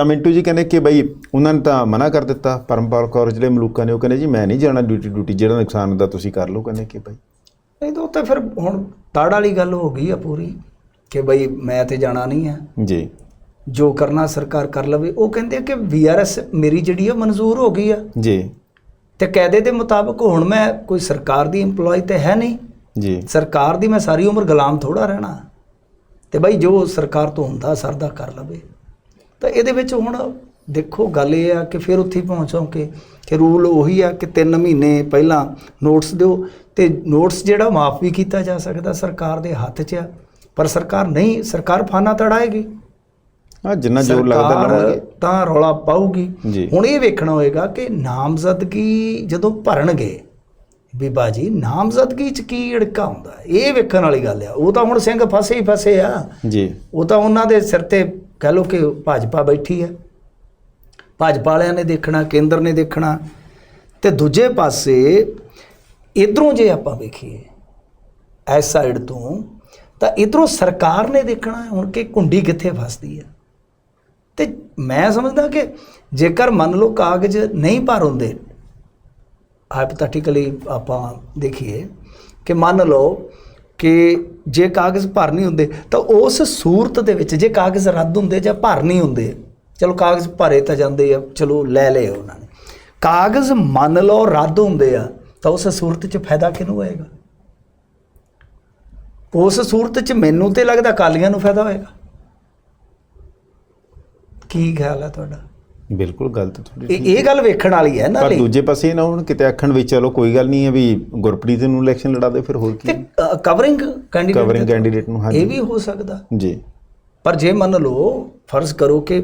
ਤਾਂ ਮਿੰਟੂ ਜੀ ਕਹਿੰਦੇ ਕਿ ਬਈ ਉਹਨਾਂ ਨੇ ਤਾਂ ਮਨਾ ਕਰ ਦਿੱਤਾ ਪਰਮਪਾਲ ਕੌਰ ਜਿਹੜੇ ਮਲੂਕਾ ਨੇ ਉਹ ਕਹਿੰਦੇ ਜੀ ਮੈਂ ਨਹੀਂ ਜਾਣਾ ਡਿਊਟੀ ਡਿਊਟੀ ਜਿਹੜਾ ਨੁਕਸਾਨ ਹੁੰਦਾ ਤੁਸੀਂ ਕਰ ਲਓ ਕਹਿੰਦੇ ਕਿ ਬਈ। ਨਹੀਂ ਤਾਂ ਉਹ ਤਾਂ ਫਿਰ ਹੁਣ ਤੜ ਵਾਲੀ ਗੱਲ ਹੋ ਗਈ ਆ ਪੂਰੀ ਕਿ ਬਈ ਮੈਂ ਤੇ ਜਾਣਾ ਨਹੀਂ ਹੈ ਜੀ। ਜੋ ਕਰਨਾ ਸਰਕਾਰ ਕਰ ਲਵੇ ਉਹ ਕਹਿੰਦੇ ਆ ਕਿ ਵੀਆਰਐਸ ਮੇਰੀ ਜਿਹੜੀ ਆ ਮਨਜ਼ੂਰ ਹੋ ਗਈ ਆ। ਜੀ। ਤੇ ਕਾਇਦੇ ਦੇ ਮੁਤਾਬਕ ਹੁਣ ਮੈਂ ਕੋਈ ਸਰਕਾਰ ਦੀ EMPLOYE ਤੇ ਹੈ ਨਹੀਂ। ਜੀ। ਸਰਕਾਰ ਦੀ ਮੈਂ ਸਾਰੀ ਉਮਰ ਗੁਲਾਮ ਥੋੜਾ ਰਹਿਣਾ। ਤੇ ਬਈ ਜੋ ਸਰਕਾਰ ਤੋਂ ਹੁੰਦਾ ਸਰਦਾ ਕਰ ਲਵੇ। ਤਾਂ ਇਹਦੇ ਵਿੱਚ ਹੁਣ ਦੇਖੋ ਗੱਲ ਇਹ ਆ ਕਿ ਫਿਰ ਉੱਥੇ ਪਹੁੰਚੋ ਕਿ ਕਿ ਰੂਲ ਉਹੀ ਆ ਕਿ 3 ਮਹੀਨੇ ਪਹਿਲਾਂ ਨੋਟਿਸ ਦਿਓ ਤੇ ਨੋਟਿਸ ਜਿਹੜਾ ਮਾਫ ਵੀ ਕੀਤਾ ਜਾ ਸਕਦਾ ਸਰਕਾਰ ਦੇ ਹੱਥ 'ਚ ਆ ਪਰ ਸਰਕਾਰ ਨਹੀਂ ਸਰਕਾਰ ਫਾਨਾ ਤੜਾਏਗੀ। ਆ ਜਿੰਨਾ ਜ਼ੋਰ ਲੱਗਦਾ ਲਾਉਣਗੇ ਤਾਂ ਰੌਲਾ ਪਾਊਗੀ। ਹੁਣ ਇਹ ਵੇਖਣਾ ਹੋਏਗਾ ਕਿ ਨਾਮਜ਼ਦਗੀ ਜਦੋਂ ਭਰਨਗੇ ਬੀਬਾ ਜੀ ਨਾਮਜ਼ਦਗੀ ਚ ਕੀ ੜਕਾ ਹੁੰਦਾ? ਇਹ ਵੇਖਣ ਵਾਲੀ ਗੱਲ ਆ। ਉਹ ਤਾਂ ਹੁਣ ਸਿੰਘ ਫਸੇ ਹੀ ਫਸੇ ਆ। ਜੀ। ਉਹ ਤਾਂ ਉਹਨਾਂ ਦੇ ਸਿਰ ਤੇ ਕਹਿ ਲੋ ਕਿ ਭਾਜਪਾ ਬੈਠੀ ਹੈ। ਭਾਜਪਾ ਵਾਲਿਆਂ ਨੇ ਦੇਖਣਾ, ਕੇਂਦਰ ਨੇ ਦੇਖਣਾ। ਤੇ ਦੂਜੇ ਪਾਸੇ ਇਧਰੋਂ ਜੇ ਆਪਾਂ ਵੇਖੀਏ, ਇਸ ਸਾਈਡ ਤੋਂ, ਤਾਂ ਇਧਰੋਂ ਸਰਕਾਰ ਨੇ ਦੇਖਣਾ ਹੁਣ ਕਿ ਕੁੰਡੀ ਕਿੱਥੇ ਫਸਦੀ ਹੈ। ਤੇ ਮੈਂ ਸਮਝਦਾ ਕਿ ਜੇਕਰ ਮੰਨ ਲਓ ਕਾਗਜ਼ ਨਹੀਂ ਭਰ ਹੁੰਦੇ ਹਾਈਪੋਥੈਟਿਕਲੀ ਆਪਾਂ ਦੇਖੀਏ ਕਿ ਮੰਨ ਲਓ ਕਿ ਜੇ ਕਾਗਜ਼ ਭਰ ਨਹੀਂ ਹੁੰਦੇ, ਤਾਂ ਉਸ ਸੂਰਤ ਦੇ ਵਿੱਚ ਜੇ ਕਾਗਜ਼ ਰੱਦ ਹੁੰਦੇ ਜਾਂ ਭਰ ਨਹੀਂ ਹੁੰਦੇ, ਚਲੋ ਕਾਗਜ਼ ਭਰੇ ਤਾਂ ਜਾਂਦੇ ਆ, ਚਲੋ ਲੈ ਲਏ ਉਹਨਾਂ ਨੇ। ਕਾਗਜ਼ ਮੰਨ ਲਓ ਰੱਦ ਹੁੰਦੇ ਆ, ਤਾਂ ਉਸ ਸੂਰਤ 'ਚ ਫਾਇਦਾ ਕਿਹਨੂੰ ਹੋਏਗਾ? ਉਸ ਸੂਰਤ 'ਚ ਮੈਨੂੰ ਤੇ ਲੱਗਦਾ ਕਾਲੀਆਂ ਨੂੰ ਫਾਇਦਾ ਹੋਏਗਾ। ਕੀ ਖਿਆਲ ਹੈ ਤੁਹਾਡਾ? ਬਿਲਕੁਲ ਗਲਤ ਤੁਹਾਡੀ ਇਹ ਇਹ ਗੱਲ ਵੇਖਣ ਵਾਲੀ ਹੈ ਨਾ ਪਰ ਲਈ ਦੂਜੇ ਪਾਸੇ ਨਾ ਹੁਣ ਕਿਤੇ ਆਖਣ ਵਿੱਚ ਚਲੋ ਕੋਈ ਗੱਲ ਨਹੀਂ ਹੈ ਵੀ ਗੁਰਪ੍ਰੀਤ ਨੂੰ ਇਲੈਕਸ਼ਨ ਲੜਾ ਦੇ ਫਿਰ ਹੋਰ ਤੇ ਕੀ ਕਵਰਿੰਗ ਕੈਂਡੀਡੇਟ ਕਵਰਿੰਗ ਕੈਂਡੀਡੇਟ ਨੂੰ ਇਹ ਹਾਂਜੀ। ਵੀ ਹੋ ਸਕਦਾ। ਜੀ। ਪਰ ਜੇ ਮੰਨ ਲਓ ਫਰਜ਼ ਕਰੋ ਕਿ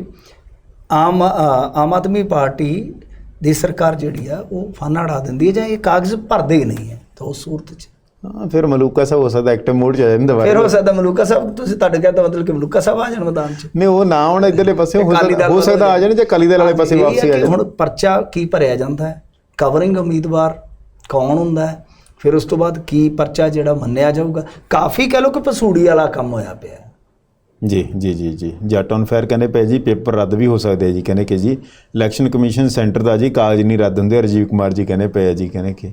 ਆਮ ਅ, ਆਮ ਆਦਮੀ ਪਾਰਟੀ ਦੀ ਸਰਕਾਰ ਜਿਹੜੀ ਆ ਉਹ ਫਾਨਾ ਉਡਾ ਦਿੰਦੀ ਹੈ ਜਾਂ ਇਹ ਕਾਗਜ਼ ਭਰਦੇ ਹੀ ਨਹੀਂ ਹੈ ਤਾਂ ਉਸ ਸੂਰਤ 'ਚ। ਹਾਂ ਫਿਰ ਮਲੂਕਾ ਸਾਹਿਬ ਹੋ ਸਕਦਾ ਐਕਟਿਵ ਮੋਡ ਚ ਆ ਜਾਂਦਾ ਫਿਰ ਹੋ ਸਕਦਾ ਮਲੂਕਾ ਸਾਹਿਬ ਤੁਸੀਂ ਤੁਹਾਡੇ ਕਹਿੰਦਾ ਮਤਲਬ ਕਿ ਮਲੂਕਾ ਸਾਹਿਬ ਆ ਜਾਣ ਮੈਦਾਨ 'ਚ। ਨਹੀਂ ਉਹ ਨਾ ਹੁਣ ਇਧਰਲੇ ਪਾਸੇ ਹੋ ਸਕਦਾ ਹੋ ਸਕਦਾ ਆ ਜਾਣ ਜੇ ਅਕਾਲੀ ਦਲ ਵਾਲੇ ਪਾਸੇ ਵਾਪਸੀ ਆ ਜਾਣ। ਹੁਣ ਪਰਚਾ ਕੀ ਭਰਿਆ ਜਾਂਦਾ ਹੈ? ਕਵਰਿੰਗ ਉਮੀਦਵਾਰ ਕੌਣ ਹੁੰਦਾ ਹੈ? ਫਿਰ ਉਸ ਤੋਂ ਬਾਅਦ ਕੀ ਪਰਚਾ ਜਿਹੜਾ ਮੰਨਿਆ ਜਾਊਗਾ? ਕਾਫੀ ਕਹ ਲੋ ਕਿ ਪਸੂੜੀ ਵਾਲਾ ਕੰਮ ਹੋਇਆ ਪਿਆ। ਜੀ ਜੀ ਜੀ ਜੀ। ਜੱਟ ਔਨ ਫਾਇਰ ਕਹਿੰਦੇ ਪਏ ਜੀ ਪੇਪਰ ਰੱਦ ਵੀ ਹੋ ਸਕਦੇ ਆ ਜੀ ਕਹਿੰਦੇ ਕਿ ਜੀ। ਇਲੈਕਸ਼ਨ ਕਮਿਸ਼ਨ ਸੈਂਟਰ ਦਾ ਜੀ ਕਾਗਜ਼ ਨਹੀਂ ਰੱਦ ਹੁੰਦੇ ਰਾਜੀਵ ਕੁਮਾਰ ਜੀ ਕਹਿੰਦੇ ਪਏ ਆ ਜੀ ਕਹਿੰਦੇ ਕਿ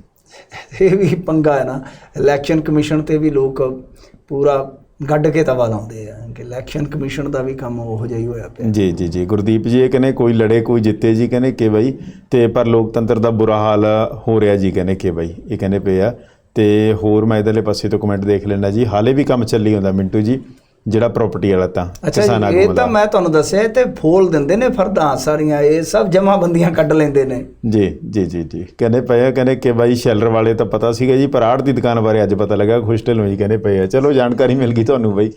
ਇਹ ਵੀ ਪੰਗਾ ਹੈ ਨਾ। ਇਲੈਕਸ਼ਨ ਕਮਿਸ਼ਨ ਤੇ ਵੀ ਲੋਕ ਪੂਰਾ ਗੱਡ ਕੇ ਤਵਾ ਲਾਉਂਦੇ ਆ ਕਿ ਇਲੈਕਸ਼ਨ ਕਮਿਸ਼ਨ ਦਾ ਵੀ ਕੰਮ ਉਹੋ ਜਿਹਾ ਹੀ ਹੋਇਆ ਪਿਆ। ਜੀ ਜੀ ਜੀ। ਗੁਰਦੀਪ ਜੀ, ਇਹ ਕਹਿੰਦੇ ਕੋਈ ਲੜੇ, ਕੋਈ ਜਿੱਤੇ ਜੀ ਕਹਿੰਦੇ ਕਿ ਬਈ ਤੇ ਪਰ ਲੋਕਤੰਤਰ ਦਾ ਬੁਰਾ ਹਾਲ ਹੋ ਰਿਹਾ ਜੀ ਕਹਿੰਦੇ ਕਿ ਬਈ, ਇਹ ਕਹਿੰਦੇ ਪਏ ਆ। ਤੇ ਹੋਰ ਮੈਂ ਇਧਰਲੇ ਪਾਸੇ ਤੋਂ ਕਮੈਂਟ ਦੇਖ ਲੈਣਾ ਜੀ। ਹਾਲੇ ਵੀ ਕੰਮ ਚੱਲੀ ਹੁੰਦਾ ਮਿੰਟੂ ਜੀ। ਜਿਹੜਾ ਪ੍ਰਾਪਰਟੀ ਵਾਲਾ ਤਾਂ ਕਿਸਾਨ ਆਗੂ ਇਹ ਤਾਂ ਮੈਂ ਤੁਹਾਨੂੰ ਦੱਸਿਆ ਤੇ ਫੋਲ ਦਿੰਦੇ ਨੇ ਫਰਦਾਂ ਸਾਰੀਆਂ ਇਹ ਸਭ ਜਮਾਬੰਦੀਆਂ ਕੱਢ ਲੈਂਦੇ ਨੇ। ਜੀ ਜੀ ਜੀ ਜੀ। ਕਹਿੰਦੇ ਪਏ ਕਹਿੰਦੇ ਕਿ ਬਾਈ ਸ਼ੈਲਰ ਵਾਲੇ ਤਾਂ ਪਤਾ ਸੀਗਾ ਜੀ ਪਰ ਆੜ ਦੀ ਦੁਕਾਨ ਬਾਰੇ ਅੱਜ ਪਤਾ ਲੱਗਾ ਖੁਸ਼ਟਲ ਹੋਈ ਕਹਿੰਦੇ ਪਏ ਆ। ਚਲੋ ਜਾਣਕਾਰੀ ਮਿਲ ਗਈ ਤੁਹਾਨੂੰ ਬਾਈ।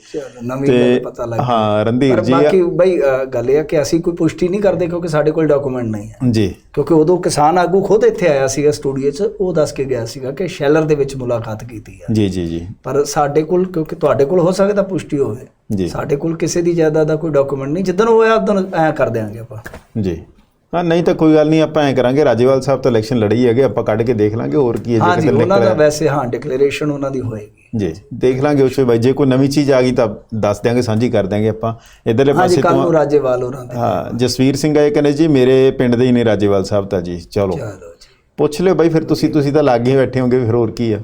ਨਵੀਂ ਗੱਲ ਪਤਾ ਲੱਗ ਗਈ ਹਾਂ ਰਣਧੀਰ ਪਰ ਜੀ ਬਾਕੀ ਬਈ ਗੱਲ ਇਹ ਆ ਕਿ ਅਸੀਂ ਕੋਈ ਪੁਸ਼ਟੀ ਨਹੀਂ ਕਰਦੇ ਕਿਉਂਕਿ ਸਾਡੇ ਕੋਲ ਡਾਕੂਮੈਂਟ ਨਹੀਂ ਹੈ। ਜੀ। ਕਿਉਂਕਿ ਉਦੋਂ ਕਿਸਾਨ ਆਗੂ ਖੁਦ ਇੱਥੇ ਆਇਆ ਸੀਗਾ ਸਟੂਡੀਓ 'ਚ ਉਹ ਦੱਸ ਕੇ ਗਿਆ ਸੀਗਾ ਕਿ ਸ਼ੈਲਰ ਦੇ ਵਿੱਚ ਮੁਲਾਕਾਤ ਕੀਤੀ ਆ। ਜੀ ਜੀ ਜੀ। ਪਰ ਸਾਡੇ ਕੋਲ ਕਿਉਂਕਿ ਤੁਹਾਡੇ ਕੋਲ ਹੋ ਸਕਦਾ ਪੁਸ਼ਟੀ ਹੋਵੇ। ਜੀ। ਸਾਡੇ ਕੋਲ ਕਿਸੇ ਦੀ ਜਾਇਦਾਦ ਦਾ ਕੋਈ ਡਾਕੂਮੈਂਟ ਨਹੀਂ। ਜਿੱਦਣ ਹੋਇਆ ਉਦੋਂ ਐ ਕਰ ਦਿਆਂਗੇ ਆਪਾਂ। ਜੀ। ਹਾਂ ਨਹੀਂ ਤਾਂ ਕੋਈ ਗੱਲ ਨਹੀਂ ਆਪਾਂ ਐ ਕਰਾਂਗੇ। ਰਾਜੇਵਾਲ ਸਾਹਿਬ ਤਾਂ ਇਲੈਕਸ਼ਨ ਲੜੀ ਹੈਗੇ ਆਪਾਂ ਕੱਢ ਕੇ ਦੇਖ ਲਾਂਗੇ ਹੋਰ ਕੀ ਹੈ ਹਾਂਜੀ ਕਿਤੇ ਉਹਨਾਂ ਦਾ। ਵੈਸੇ ਹਾਂ ਡਿਕਲੇਰੇਸ਼ਨ ਉਹਨਾਂ ਦੀ ਹੋਏਗੀ। ਜੀ ਦੇਖ ਲਾਂਗੇ ਉਸ ਵਿੱਚ ਬਾਈ। ਜੇ ਕੋਈ ਨਵੀਂ ਚੀਜ਼ ਆ ਗਈ ਤਾਂ ਦੱਸ ਦਿਆਂਗੇ ਸਾਂਝੀ ਕਰ ਦਿਆਂਗੇ ਆਪਾਂ। ਇਧਰਲੇ ਪਾਸੇ ਕੱਲ ਤੋਂ ਰਾਜੇਵਾਲ ਹੋਰਾਂ ਦੇ। ਹਾਂ ਜਸਵੀਰ ਸਿੰਘ ਆਏ ਕਹਿੰਦੇ ਜੀ ਮੇਰੇ ਪਿੰਡ ਦੇ ਹੀ ਨੇ ਰਾਜੇਵਾਲ ਸਾਹਿਬ ਤਾਂ ਜੀ ਚਲੋ। ਚਲੋ ਜੀ। ਪੁੱਛ ਲਿਓ ਬਾਈ ਫਿਰ ਤੁਸੀਂ ਤੁਸੀਂ ਤਾਂ ਲਾਗੇ ਬੈਠੇ ਹੋਗੇ ਫਿਰ ਹੋਰ ਕੀ ਆ?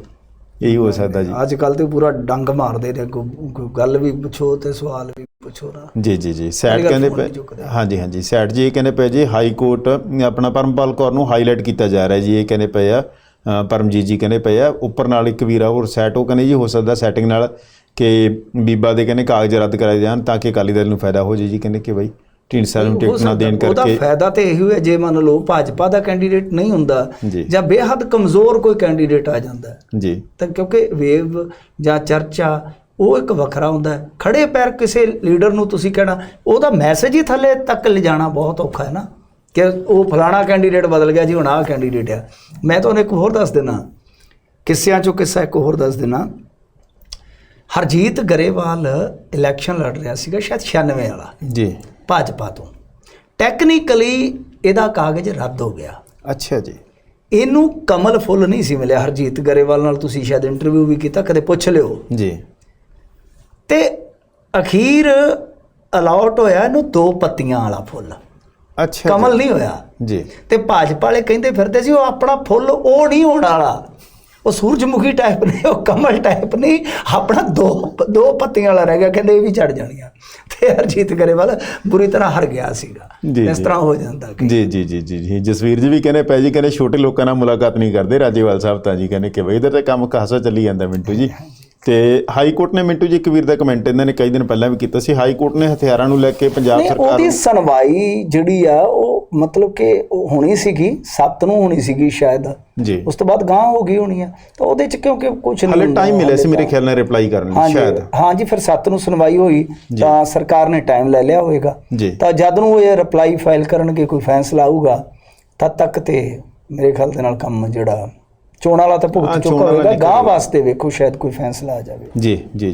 ਇਹੀ ਹੋ ਸਕਦਾ ਜੀ। ਅੱਜ ਕੱਲ ਤੇ ਪੂਰਾ ਡੰਗ ਮਾਰਦੇ ਨੇ ਕੋਈ ਗੱਲ ਵੀ ਪੁੱਛੋ ਤੇ ਸਵਾਲ ਵੀ ਪੁੱਛੋ ਨਾ। ਜੀ ਜੀ ਜੀ। ਸੈਟ ਕਹਿੰਦੇ ਪਏ। ਹਾਂਜੀ ਹਾਂਜੀ। ਸੈਟ ਜੀ ਇਹ ਕਹਿੰਦੇ ਪਏ ਜੀ ਹਾਈ ਕੋਰਟ ਆਪਣਾ ਪਰਮਪਾਲ ਕੌਰ ਨੂੰ ਹਾਈਲਾਈਟ ਕੀਤਾ ਜਾ ਰਿਹਾ ਜੀ ਇਹ ਕਹਿੰਦੇ ਪਏ ਆ। ਪਰਮਜੀਤ ਜੀ ਕਹਿੰਦੇ ਪਏ ਆ ਉੱਪਰ ਨਾਲ ਇੱਕ ਵੀਰਾ ਹੋਰ ਸੈਟ ਉਹ ਕਹਿੰਦੇ ਜੀ ਹੋ ਸਕਦਾ ਸੈਟਿੰਗ ਨਾਲ ਕਿ ਬੀਬਾ ਦੇ ਕਹਿੰਦੇ ਕਾਗਜ਼ ਰੱਦ ਕਰਾਏ ਜਾਣ ਤਾਂ ਕਿ ਅਕਾਲੀ ਦਲ ਨੂੰ ਫਾਇਦਾ ਹੋ ਜੇ ਜੀ ਕਹਿੰਦੇ ਕਿ ਬਈ। ਢੀਂਡਸਾ ਨੂੰ ਹੋ ਟਿਕਟ ਨਾ ਦੇਣ ਸਕਦਾ, ਉਹਦਾ ਕਰਕੇ ਫਾਇਦਾ ਤੇ ਇਹੀ ਹੋਇਆ ਜੇ ਮੰਨ ਲਓ ਭਾਜਪਾ ਦਾ ਕੈਂਡੀਡੇਟ ਨਹੀਂ ਹੁੰਦਾ ਜੀ। ਬੇਹੱਦ ਕਮਜ਼ੋਰ ਕੋਈ ਕੈਂਡੀਡੇਟ ਆ ਜਾਂਦਾ। ਜੀ। ਤਾਂ ਕਿਉਂਕਿ ਵੇਵ ਜਾਂ ਚਰਚਾ ਉਹ ਇੱਕ ਵੱਖਰਾ ਹੁੰਦਾ। ਖੜੇ ਪੈਰ ਕਿਸੇ ਲੀਡਰ ਨੂੰ ਤੁਸੀਂ ਕਹਿਣਾ ਉਹਦਾ ਮੈਸੇਜ ਹੀ ਥੱਲੇ ਤੱਕ ਲਿਜਾਣਾ ਬਹੁਤ ਔਖਾ ਹੈ ਨਾ। ਕਿ ਉਹ ਫਲਾਣਾ ਕੈਂਡੀਡੇਟ ਬਦਲ ਗਿਆ ਜੀ ਹੁਣ ਆਹ ਕੈਂਡੀਡੇਟ ਆ। ਮੈਂ ਤੁਹਾਨੂੰ ਇੱਕ ਹੋਰ ਦੱਸ ਦੇਣਾ ਕਿੱਸਿਆਂ ਚੋਂ ਕਿੱਸਾ ਇੱਕ ਹੋਰ ਦੱਸ ਦੇਣਾ ਹਰਜੀਤ ਗਰੇਵਾਲ ਇਲੈਕਸ਼ਨ ਲੜ ਰਿਹਾ ਸੀਗਾ ਸ਼ਾਇਦ 96 ਵਾਲਾ। ਜੀ। ਭਾਜਪਾ ਤੋਂ। ਟੈਕਨੀਕਲੀ ਇਹਦਾ ਕਾਗਜ਼ ਰੱਦ ਹੋ ਗਿਆ। ਅੱਛਾ ਜੀ। ਇਹਨੂੰ ਕਮਲ ਫੁੱਲ ਨਹੀਂ ਸੀ ਮਿਲਿਆ। ਹਰਜੀਤ ਗਰੇਵਾਲ ਨਾਲ ਤੁਸੀਂ ਸ਼ਾਇਦ ਇੰਟਰਵਿਊ ਵੀ ਕੀਤਾ ਕਦੇ ਪੁੱਛ ਲਿਓ। ਜੀ। ਤੇ ਅਖੀਰ ਅਲਾਟ ਹੋਇਆ ਇਹਨੂੰ ਦੋ ਪੱਤੀਆਂ ਵਾਲਾ ਫੁੱਲ। ਅੱਛਾ ਕਮਲ ਨਹੀਂ ਹੋਇਆ। ਜੀ। ਤੇ ਭਾਜਪਾ ਵਾਲੇ ਕਹਿੰਦੇ ਫਿਰਦੇ ਸੀ ਉਹ ਆਪਣਾ ਫੁੱਲ ਉਹ ਨਹੀਂ ਹੋਣ ਵਾਲਾ। ਉਹ ਸੂਰਜਮੁਖੀ ਟਾਈਪ ਨੇ ਉਹ ਕਮਲ ਟਾਈਪ ਨਹੀਂ। ਆਪਣਾ ਦੋ ਦੋ ਪੱਤੀਆਂ ਵਾਲਾ ਰਹਿ ਗਿਆ ਕਹਿੰਦੇ ਇਹ ਵੀ ਚੜ ਜਾਣੀਆਂ। ਤੇ ਹਰਜੀਤ ਗਰੇਵਾਲ ਬੁਰੀ ਤਰ੍ਹਾਂ ਹਰ ਗਿਆ ਸੀਗਾ। ਇਸ। ਤਰ੍ਹਾਂ ਹੋ ਜਾਂਦਾ ਕਿ ਜੀ ਜੀ ਜੀ ਜੀ ਜੀ। ਜਸਵੀਰ ਜੀ ਵੀ ਕਹਿੰਦੇ ਪੈ ਜੀ ਕਹਿੰਦੇ ਛੋਟੇ ਲੋਕਾਂ ਨਾਲ ਮੁਲਾਕਾਤ ਨਹੀਂ ਕਰਦੇ ਰਾਜੇਵਾਲ ਸਾਹਿਬ ਤਾਂ ਜੀ ਕਹਿੰਦੇ ਕਿ ਬਈ ਇਧਰ ਤੇ ਕੰਮ ਖਾਸਾ ਚੱਲੀ ਜਾਂਦਾ ਮਿੰਟੂ ਜੀ। ਤੇ ਹਾਈ ਕੋਰਟ ਨੇ ਮਿੰਟੂ ਜੀ ਇੱਕ ਵੀਰ ਦਾ ਕਮੈਂਟ ਇਹਨਾਂ ਨੇ ਕਈ ਦਿਨ ਪਹਿਲਾਂ ਵੀ ਕੀਤਾ ਸੀ। ਹਾਈ ਕੋਰਟ ਨੇ ਹਥਿਆਰਾਂ ਨੂੰ ਲੈ ਕੇ ਪੰਜਾਬ ਸਰਕਾਰ ਉਹਦੀ ਨੂੰ ਸੁਣਵਾਈ ਜਿਹੜੀ ਆ ਉਹ ਮਤਲਬ ਕਿ ਉਹ ਹੋਣੀ ਸੀਗੀ 7 ਨੂੰ ਹੋਣੀ ਸੀਗੀ ਸ਼ਾਇਦ। ਜੀ। ਉਸ ਤੋਂ ਬਾਅਦ ਗਾਂ ਹੋ ਗਈ ਹੋਣੀ ਆ। ਤਾਂ ਉਹਦੇ ਚ ਕਿਉਂਕਿ ਕੁਝ ਨਹੀਂ ਹਲੇ ਟਾਈਮ ਮਿਲਿਆ ਸੀ ਮੇਰੇ ਖਿਆਲ ਨਾਲ ਰਿਪਲਾਈ ਕਰਨ ਲਈ ਸ਼ਾਇਦ। ਹਾਂਜੀ ਫਿਰ 7 ਨੂੰ ਸੁਣਵਾਈ ਹੋਈ ਤਾਂ ਸਰਕਾਰ ਨੇ ਟਾਈਮ ਲੈ ਲਿਆ ਹੋਵੇਗਾ ਜੀ। ਤਾਂ ਜਦ ਨੂੰ ਇਹ ਰਿਪਲਾਈ ਫਾਈਲ ਕਰਨਗੇ ਕੋਈ ਫੈਸਲਾ ਆਊਗਾ ਤਦ ਤੱਕ ਤੇ ਮੇਰੇ ਖਿਆਲ ਦੇ ਨਾਲ ਕੰਮ ਜਿਹੜਾ ਚੋਣ ਵਾਲਾ ਤਾਂ ਭੁਗਤ ਚੁੱਕਾ ਹੋਵੇਗਾ ਗਾਂ। ਵਾਸਤੇ ਵੇਖੋ ਸ਼ਾਇਦ ਕੋਈ ਫੈਸਲਾ ਆ ਜਾਵੇ। ਜੀ ਜੀ।